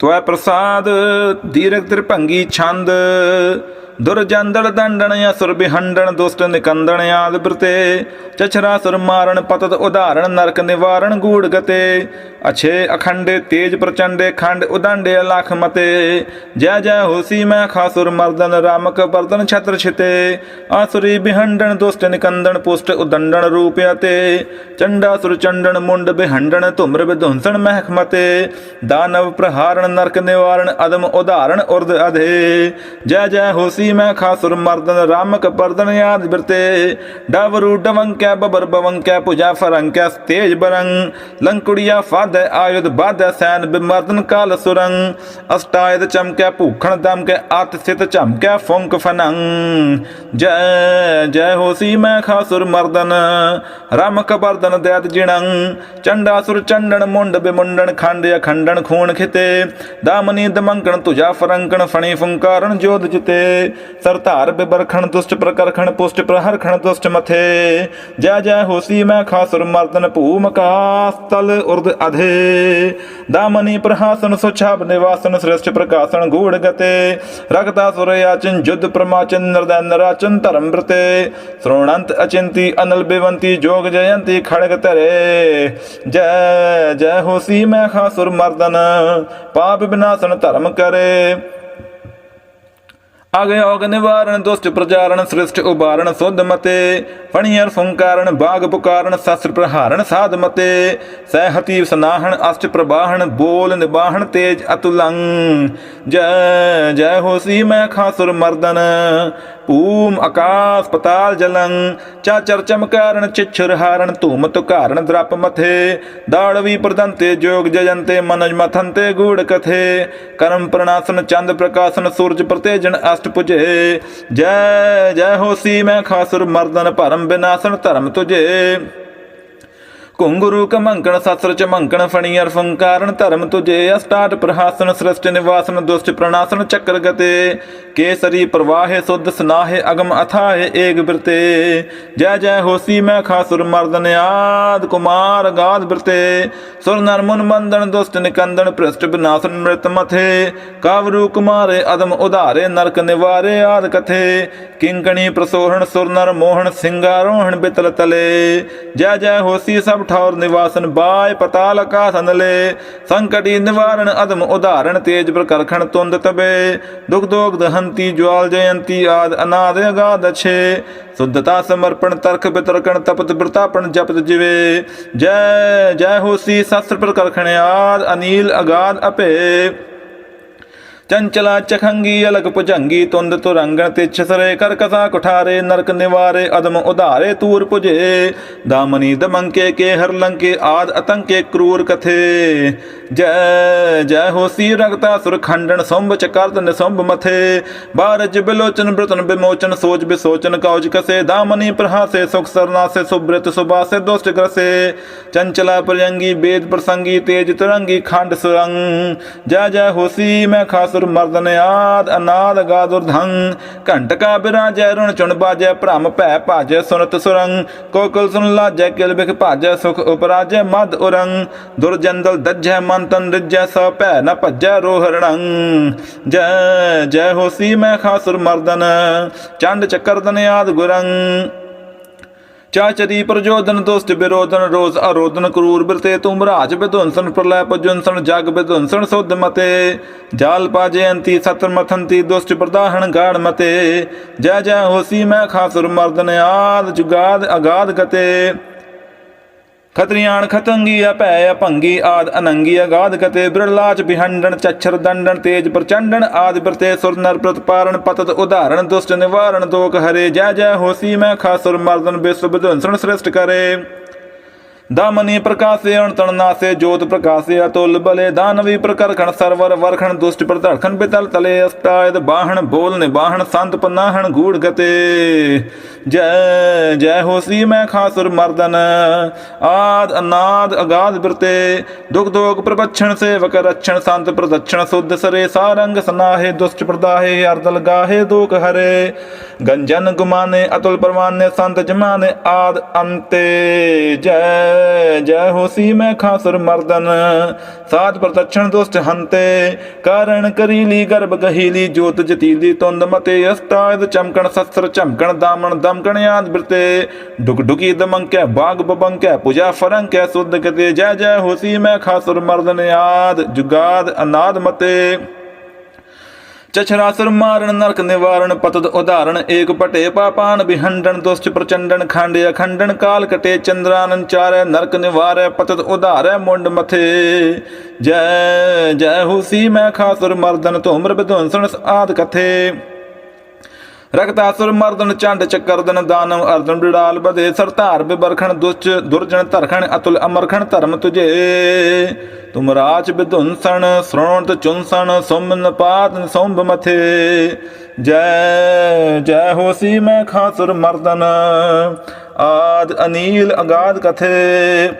ਤਵੈ ਪ੍ਰਸਾਦ ਦੀਰਘ ਤ੍ਰਿਭੰਗੀ ਛੰਦ ਦੁਰਜੰਦਲ ਦੰਡਨ ਅਸੁਰ ਬਿਹੰਡਨ ਦੁਸ਼ਟ ਨਿਕੰਦਨ ਆਦ ਬ੍ਰਤੇ ਮਾਰਨ ਪਤਤ ਉਦਾਹਰਣ ਨਰਕ ਨਿਵਾਰਣ ਗੂੜ ਗਤੇ, ਅਛੇ ਅਖੰਡੇ ਤੇਜ ਪ੍ਰਚੰਡੇ ਖੰਡ ਉਦੰਡੇ ਲਖ ਮਤੇ, ਜੈ ਜੈ ਹੋਸੀ ਮੈਂ ਖਾਸੁਰ ਮਰਦਨ ਰਾਮਕ ਬਰਦਨ ਛਤਰ ਛਿਤੇ, ਆਸੁਰੀ ਬਿਹੰਡਨ ਦੁਸ਼ਟ ਨਿਕੰਦਣ ਪੁਸ਼ਟ ਉਦੰਡਣ ਰੂਪ ਅਤੇ, ਚੰਡਾ ਸੁਰ ਚੰਡਨ ਮੁੰਡ ਬਿਹੰਡਨ ਧੁਮਰ ਵਿਧੁੰਸਣ ਮਹਿਕ ਮਤੇ, ਦਾਨਵ ਪ੍ਰਹਾਰਣ ਨਰਕ ਨਿਵਾਰਨ ਅਦਮ ਉਦਾਹਰਣ ਉਰਦ ਅਧੇ, ਜੈ ਜੈ ਹੋਸੀ ਮੈਂ ਖਾਸੁਰ ਮਰਦਨ, ਰਾਮਕ ਬਰਦਨ ਯਾਦ ਬਿਰਤੇ। ਡਵਰੂ ਡਵੰਕੈ, ਬਬਰ ਬਵੰਕੈ, ਪੁਜਾ ਫਰੰਕੈ ਤੇਜ ਬਰੰਗ। ਲੰਕੁੜੀਆ ਫਾਦੈ ਆਯੁਧ, ਬਾਧੈ ਸੈਨ, ਬਿਮਰਦਨ ਕਾਲ ਸੁਰੰਗ। ਅਸਟਾਇਦ ਚਮਕੈ, ਭੂਖਣ ਦਮਕੈ, ਅਤ ਸਿਤ ਝਮਕੈ, ਫੁੰਕ ਫਨੰ ਜੈ ਜੈ ਹੋਸੀ ਮੈਂ ਖਾਸੁਰ ਮਰਦਨ। ਰਾਮਕ ਬਰਦਨ ਦੈਤ ਜਿਣੰ ਚੰਡਾਸੁਰ ਚੰਡਣ, ਮੁੰਡ ਬਿਮੁੰਡਣ, ਖੰਡ ਅਖੰਡਣ ਖੂਨ ਖਿਤੇ। ਦਾਮਨੀ ਦਮੰਕਣ, ਤੁਜਾ ਫਰੰਕਣ, ਫਣੀ ਫੁੰਕਾਰਨ ਜੋਧ ਜਿਤੇ। ਸਰਧਾਰ ਬਿਬਰਖਣ ਦੁਸ਼ਟ ਪ੍ਰਕਰਖਣ ਪੁਸ਼ਟ ਪ੍ਰਹਰਖਣ ਦੁਸ਼ਟ ਮਥੇ। ਜੈ ਜੈ ਹੋਸੀ ਮੈਂ ਖਾਸੁਰ ਮਰਦਨ ਭੂਮਕਾਸ ਤਲ ਉਰਦ ਅਧੇ। ਦਾਮਨੀ ਪ੍ਰਹਾਸਨ ਸੁਛਾਬ ਨਿਵਾਸਨ ਸ੍ਰਿਸ਼ਟ ਪ੍ਰਕਾਸਨ ਗੂੜ ਗਤੇ। ਰਗਤਾ ਸੁਰਯਾਚਨ ਜੁਦ ਪ੍ਰਮਾਚਨ ਨਰਦੈ ਨਰਾਚਨ ਧਰਮ ਬ੍ਰਤੇ ਸ਼੍ਰੋਣੰਤ ਅਚਿੰਤੀ ਅਨਲ ਬਿਵੰਤੀ ਜੋਗ ਜਯੰਤੀ ਖੜਗ ਧਰੇ। ਜੈ ਜੈ ਹੋਸੀ ਮੈਂ ਖਾਸੁਰ ਮਰਦਨ, ਪਾਪ ਬਿਨਾਸਨ ਧਰਮ ਕਰੇ। ਅਗੇ ਔਗ ਨਿਵਾਰਣ ਦੁਸ਼ਟ ਪ੍ਰਚਾਰਣ ਸ੍ਰਿਸ਼ਟ ਉਬਾਰਣ ਸੁਧ ਮਤੇ, ਫਣੀਅਰ ਫੁੰਕਾਰਣ ਬਾਗ ਪੁਕਾਰਣ ਸਸਰ ਪ੍ਰਹਾਰਣ ਸਾਧ ਮਤੇ, ਸਹਿਤੀ ਸਨਾਹਣ, ਅਸ਼ਟ ਪ੍ਰਵਾਹਣ, ਬੋਲ ਨਿਬਾਹਣ ਤੇਜ ਅਤੁਲੰ। ਜੈ ਜੈ ਹੋਸੀ ਮੈਂ ਖਾਸੁਰ ਮਰਦਨ, ਭੂਮ ਆਕਾਸ ਪਤਾਲ ਜਲੰ। ਚਾਚਰ ਚਮਕਾਰਣ ਚਿਛੁਰ ਹਾਰਣ ਧੂਮ ਤੁਕਾਰਣ ਦਰਪ ਮਥੇ। ਦਾੜਵੀ ਪ੍ਰਦੰਤੇ, ਜੋਗ ਜਯੰਤੇ, ਮਨਜ ਮਥੰਤੇ, ਗੂੜ ਕਥੇ। ਕਰਮ ਪ੍ਰਣਾਸਨ, ਚੰਦ ਪ੍ਰਕਾਸ਼ਨ, ਸੂਰਜ ਪ੍ਰਤੇਜਨ ਅਸ਼ਟ ਪੁਜੇ। ਜੈ ਜੈ ਹੋਸੀ ਮੈਂ ਖਾਸੁਰ ਮਰਦਨ ਭਰਮ ਬਿਨਾਸਨ ਧਰਮ ਤੁਜੇ ਕੁੰਗਰੂ ਕਮੰਕਣ ਸਸਰ ਚਮੰਕਣ ਫਣੀਅਰ ਫੰਕਾਰਨ ਧਰਮ ਤੁਜੇ ਅਸਟਾਟ ਪ੍ਰਹਾਸਨ ਸ੍ਰਿਸ਼ਟ ਨਿਵਾਸਨ ਦੁਸ਼ਟ ਪ੍ਰਣਾਸਨ ਚੱਕਰ ਗਤੇ। ਕੇਸਰੀ ਪ੍ਰਵਾਹੇ ਸੁਧ ਸਨਾਹੇ ਅਗਮ ਅਥਾਹੇ ਏਕ ਬਿਰਤੇ। ਜੈ ਜੈ ਹੋਸੀ ਮੈਂ ਖਾਸੁਰ ਮਰਦਨ ਆਦ ਕੁਮਾਰ ਗਾਦ ਬਿਰਤੇ। ਸੁਰ ਨਰ ਮੁਨ ਬੰਦਨ ਦੁਸ਼ਟ ਨਿਕੰਦਨ ਭ੍ਰਿਸ਼ਟ ਬਿਨਾਸਨ ਮ੍ਰਿਤ ਮਥੇ। ਕਾਵਰੂ ਕੁਮਾਰੇ ਅਦਮ ਉਧਾਰੇ ਨਰਕ ਨਿਵਾਰੇ ਆਦ ਕਥੇ। ਕਿੰਕਣੀ ਪ੍ਰਸੋਹਣ ਸੁਰ ਨਰ ਮੋਹਣ ਸਿੰਗਾਰੋਹਣ ਬਿਤਲ ਤਲੇ। ਜੈ ਜੈ ਹੋਸੀ ਸਭ ਠੌਰ ਨਿਵਾਸਨ ਬਾਇ ਪਤਾਲ ਆਕਾਸ ਸੰਕਟੀ ਨਿਵਾਰਣ ਅਦਮ ਉਧਾਰਣ ਤੇਜ ਪ੍ਰਕਰਖਣ ਤੁੰਦ ਤਬੇ, ਦੁਖ ਦੋਗ ਦਹੰਤੀ ਜਵਾਲ ਜਯੰਤੀ ਆਦ ਅਨਾਦ ਅਗਾਧ ਅਛੇ ਸੁद्धਤਾ ਸਮਰਪਣ ਤਰਖ ਬਿਤਰਕਣ ਤਪਤ ਬਿਰਤਾਪਣ ਜਪਤ ਜਿਵੇ, ਜੈ ਜੈ ਹੋਸੀ ਸਸਤਰ ਪ੍ਰਕਰਖਣ ਆਦ ਅਨੀਲ ਅਗਾਧ ਅਪੇ ਚੰਚਲਾ ਚਖੰਗੀ ਅਲਗ ਭੁਜੰਗੀ ਤੁੰਦ ਤੁਰੰਗਣ ਤੇ ਛਸਰੇ ਕਰ ਕਸਾ ਕੁਠਾਰੇ, ਨਰਕ ਨਿਵਾਰੇ, ਅਦਮ ਉਧਾਰੇ ਤੂਰ ਪੁਜੇ। ਦਾਮਨੀ ਦਮੰਕੇ ਕੇ ਹਰ ਲੰਕੇ, ਆਦ ਅਤੰਕੇ ਕਰੂਰ ਕਥੇ। ਜੈ ਜੈ ਹੋਸੀ ਰਗਤਾ ਸੁਰ ਖੰਡਨ ਸੰਭ ਚਕਰਤ ਨਿਸੰਭ ਮਥੇ। ਬਾਰਜ ਬਿਲੋਚਨ, ਬ੍ਰਤਨ ਬਿਮੋਚਨ ਸੋਚ ਬਿਸੋਚਨ ਕੌਜ ਕਸੇ। ਦਾਮਨੀ ਪ੍ਰਹਾਸੇ, ਸੁਖ ਸਰਨਾਸੇ ਸੁਬ੍ਰਿਤ ਸੁਬਾਸੇ ਦੋਸਤ ਗ੍ਰਸੇ। ਚੰਚਲਾ ਪ੍ਰਯੰਗੀ ਬੇਦ ਪ੍ਰਸੰਗੀ, ਤੇਜ ਤਰੰਗੀ, ਖੰਡ ਸੁਰੰਗ ਜੈ ਜੈ ਹੋਸੀ ਮੈਂ ਖਾਸ ਖਾਸੁਰ ਮਰਦਨ ਆਦ ਅਨਾਦ ਗਾਦੁਰਧੰ ਘੰਟਕਾ ਬਿਰਾਜੈ ਰੁਣ ਚੁਣ ਬਾਜੈ, ਭ੍ਰਮ ਭੈ ਭਾਜੈ ਸੁਨਤ ਸੁਰੰਗ ਕੋਕਲ ਸੁਨ ਲਾਜੈ, ਕਿਲ ਬਿਖ ਭਾਜੈ, ਸੁਖ ਉਪਰਾਜੈ ਮਦ ਉਰੰਗ ਦੁਰਜੰਦਲ ਦੱਜੈ, ਮਨ ਤਨ ਰਿਜੈ, ਸੋ ਭੈ ਨ ਭਜੈ ਰੋਹਰਣੰ ਜੈ ਜੈ ਹੋਸੀ ਮੈਂ ਖਾਸੁਰ ਮਰਦਨ। ਚੰਡ ਚੱਕਰਦਨ ਆਦ ਗੁਰੰ। ਚਾਚਰੀ ਪ੍ਰਜੋਦਨ ਦੁਸ਼ਟ ਵਿਰੋਧਨ ਰੋਜ਼ ਅਰੋਧਨ ਕਰੂਰ ਬਿਰਤੇ, ਤੂੰ ਰਾਜ ਵਿਧੁੰਸਨ ਪ੍ਰਲੈ ਪਜੁੰਸਨ ਜਗ ਵਿਧੁੰਸਨ ਸੁਧ ਮਤੇ। ਜਾਲ ਪਾਜੇ ਅੰਤੀ ਸਤਰ ਮਥੰਤੀ ਦੁਸ਼ਟ ਪ੍ਰਦਾਹਣ ਗਾੜ ਮਤੇ। ਜੈ ਜੈ ਹੋਸੀ ਮੈਂ ਖਾਸੁਰ ਮਰਦਨ ਆਦ ਜੁਗਾਦ ਅਗਾਧ ਗਤੇ। ਖਤਰੀਆਣ ਖਤੰਗੀ ਅਪੈ ਅਭੰਗੀ ਆਦ ਅਨੰਗੀ ਅਗਾਧ ਕਤੇ ਬਿਰਲਾਚ ਬਿਹੰਡਣ, ਚੱਛਰ ਦੰਡਣ, ਤੇਜ ਪ੍ਰਚੰਡਣ, ਆਦ ਬਿਰਤੇ ਸੁਰ ਨਰ ਪ੍ਰਤਪਾਰਣ, ਪਤਤ ਉਦਾਹਰਣ ਦੁਸ਼ਟ ਨਿਵਾਰਣ ਦੋਖ ਹਰੇ, ਜੈ ਜੈ, ਹੋਸੀ, ਮੈਂ ਖਾਸੁਰ ਮਰਦਨ ਵਿਸਵ ਵਿਧੁੰਸਣ ਸ੍ਰਿਸ਼ਟ ਕਰੇ। ਦਾਮਨੀ ਪ੍ਰਕਾਸੇ ਅਣਤਣ ਨਾਸੇ ਜੋਤ ਪ੍ਰਕਾਸੇ ਅਤੁਲ ਬਲੇ ਦਾਨਵੀ ਪ੍ਰਕਰਖਣ ਸਰਵਰ ਵਰਖਣ ਦੁਸ਼ਟ ਪ੍ਰਧੜਖਣ ਬਿਤਲ ਤਲੇ ਅਸਟਾਇਦ ਬਾਹਣ ਬੋਲ ਨਿਬਾਹਣ ਸੰਤ ਪਨਾਹਣ ਗੂੜ ਗਤੇ ਜੈ ਜੈ ਹੋਸੀ ਮੈਂ ਖਾਸੁਰ ਮਰਦਨ ਆਦ ਅਨਾਦ ਅਗਾਧ ਬਿਰਤੇ ਦੁਖ ਦੋਗ ਪ੍ਰਬਛਣ ਸੇਵਕ ਰਛਣ ਸੰਤ ਪ੍ਰਦਛਣ ਸੁਧ ਸਰੇ ਸਾਰੰਗ ਸਨਾਹੇ ਦੁਸ਼ਟ ਪ੍ਰਦਾਹੇ ਅਰਦਲ ਗਾਹੇ ਦੋਖ ਹਰੇ ਗੰਜਨ ਗੁਮਾਨੇ ਅਤੁਲ ਪਰਵਾਨੇ ਸੰਤ ਜਮਾਨੇ ਆਦ ਅੰਤੇ ਜੈ ਜੈ ਜੈ ਹੋਸੀ ਮੈਂ ਖਾਸੁਰ ਮਰਦਨ, ਸਾਧ ਪ੍ਰਤਛਣ ਦੁਸ਼ਟ ਹੰਤੇ, ਕਾਰਣ ਕਰੀਲੀ ਗਰਭ ਗਹੀਲੀ ਜੋਤ ਜਤੀਲੀ ਤੁੰਦ ਮਤੇ, ਅਸਤਾਦ ਚਮਕਣ ਸਸਤਰ ਚਮਕਣ ਦਾਮਣ ਦਮਕਣ ਆਦ ਬਿਰਤੇ, ਡੁਕ ਡੁਕੀ ਦਮੰਕੈ ਬਾਗ ਬਬੰਕੈ, ਪੂਜਾ ਫਰੰਕੈ, ਸੁਧ ਕਤੇ, ਜੈ ਜੈ ਹੋਸੀ ਮੈਂ ਖਾਸੁਰ ਮਰਦਨ ਆਦ, ਜੁਗਾਦ ਅਨਾਦ ਮਤੇ। ਚਛਰਾਸੁਰ ਮਾਰਨ, ਨਰਕ ਨਿਵਾਰਨ, ਪਤਦ ਉਦਾਹਰਣ, ਏਕ ਪਟੇ ਪਾਪਾਨ, ਬਿਹੰਡਣ, ਦੁਸ਼ਟ ਪ੍ਰਚੰਡਣ, ਖੰਡ ਅਖੰਡਨ ਕਾਲ ਕਟੇ ਚੰਦਰਾਨਨ, ਚਾਰੈ ਨਰਕ ਨਿਵਾਰੈ, ਪਤਦ ਉਧਾਰੈ ਮੁੰਡ ਮਥੇ। ਜੈ ਜੈ ਹੁਸੀ ਮੈਂ ਖਾਸੁਰ ਮਰਦਨ, ਧੂਮਰ ਵਿਧੁੰਸਣ ਆਦ ਕਥੇ। ਰਕਤਾਸੁਰ ਮਰਦਨ ਚੰਡ ਚੱਕਰਦਨ ਦਾਨਵ ਅਰਦਨ ਬਿੜਾਲ ਬਦੇ ਸਰਤਾਰ ਬਿਬਰਖਣ ਦੁਚ ਦੁਰਜਨ ਧਰਖਣ ਅਤੁਲ ਅਮਰਖਣ ਧਰਮ ਤੁਜੇ ਤੁਮ ਰਾਜ ਬਿਧੁੰਸਣ ਸ਼੍ਰੋਣਤ ਚੁੰਸਣ, ਸੁਮਨ ਪਾਤ ਸੋਂਭ ਮਥੇ। ਜੈ ਜੈ ਹੋਸੀ ਮੈਂ ਖਾਸੁਰ ਮਰਦਨ, ਆਦ ਅਨੀਲ ਅਗਾਧ ਕਥੇ।